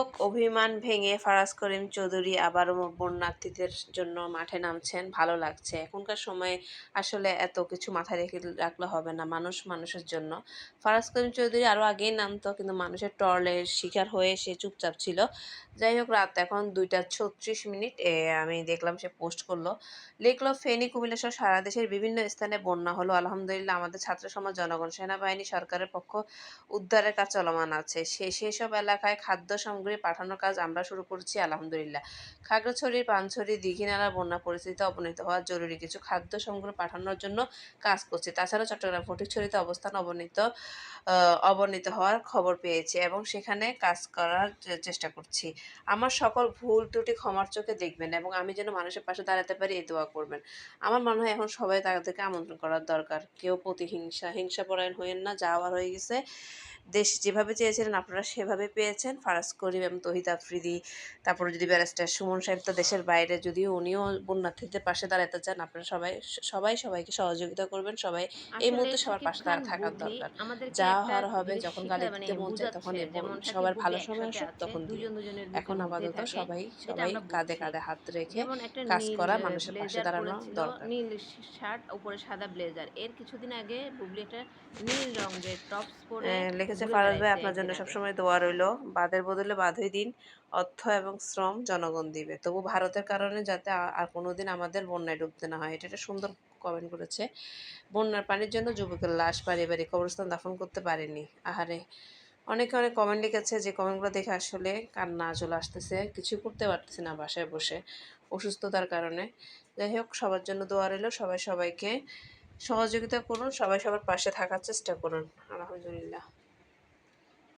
হোক অভিমান ভেঙে ফারাজ করিম চৌধুরী আবারও বন্যার্থীদের জন্য মাঠে নামছেন। ভালো লাগছে। এখনকার সময়ে আসলে এত কিছু মাথায় রেখে রাখলে হবে না মানুষ মানুষের জন্য। ফারাজ করিম চৌধুরী আরও আগেই নামতো, কিন্তু মানুষের টর্লের শিকার হয়ে সে চুপচাপ ছিল। যাই হোক, রাত এখন দুইটা ছত্রিশ মিনিট। আমি দেখলাম সে পোস্ট করল। লিখলো, ফেনী, কুমিল্লা সহ সারা দেশের বিভিন্ন স্থানে বন্যা হলো। আলহামদুলিল্লাহ, আমাদের ছাত্র সমাজ, জনগণ, সেনাবাহিনী, সরকারের পক্ষ, উদ্ধারের কাজ চলমান আছে। সে, সেসব এলাকায় খাদ্য সামগ্রী পাঠানোর কাজ আমরা শুরু করছি, আলহামদুলিল্লাহ। খাগড়াছড়ি, পানছড়ি দীঘিনালার বন্যা পরিস্থিতিতে অবনীত হওয়া জরুরি। কিছু খাদ্য সামগ্রী পাঠানোর জন্য কাজ করছি। তাছাড়া চট্টগ্রাম ফটিকছড়িতে অবস্থান অবনীত অবনীত হওয়ার খবর পেয়েছি এবং সেখানে কাজ করার চেষ্টা করছি। আমার সকল ভুল ত্রুটি ক্ষমার চোখে দেখবেন এবং আমি যেন মানুষের পাশে দাঁড়াতে পারি, এই দোয়া করবেন। আমার মনে হয় এখন সবাই তাদেরকে আমন্ত্রণ করার দরকার। কেউ প্রতিহিংসা হিংসা পরায়ণ হইয়েন না যাওয়ার হয়ে গেছে। দেশ যেভাবে চেয়েছিলেন আপনারা সেভাবে পেয়েছেন। ফারাজ করিম এবং তহিদ আফ্রিদি তারপরে যদি ব্যারিস্টার সুমন সাহেব তো দেশের বাইরে যদিও উনিও বন্যার্থীদের পাশে দাঁড়াতে চান আপনারা সবাই সবাই সবাইকে সহযোগিতা করবেন সবাই এই মুহূর্তে সবার পাশে দাঁড়া থাকার দরকার। যা হওয়ার হবে যখন গালি দিতে মন চায় তখন এবং সবার ভালো সময় আসুক তখন এখন আপাতত সবাই সবাই কাঁধে কাঁধে হাত রেখে কাজ করা মানুষের পাশে দাঁড়ানো দরকার। নীল শার্ট উপরে সাদা ব্লেজার এর কিছুদিন আগে বুবলি একটা নীল রঙের টপস পরে ঘুরে ফারাজ ভাই আপনার জন্য সবসময় দোয়া রইল। বাদের বদলে বাধই দিন অর্থ এবং শ্রম জনগণ দিবে। তবু ভারতের কারণে যাতে আর কোনোদিন আমাদের বন্যায় ডুবতে না হয় এটা একটা সুন্দর কমেন্ট করেছে। বন্যার পানির জন্য যুবকের লাশ পারিবারিক কবরস্থান দাফন করতে পারেনি। আহারে অনেকে অনেক কমেন্ট লিখেছে যে কমেন্টগুলো দেখে আসলে কান্না চলে আসতেছে কিছু করতে পারতেছি না বাসায় বসে অসুস্থতার কারণে। যাই হোক সবার জন্য দোয়া রইল সবাই সবাইকে সহযোগিতা করুন সবাই সবার পাশে থাকার চেষ্টা করুন। আলহামদুলিল্লাহ।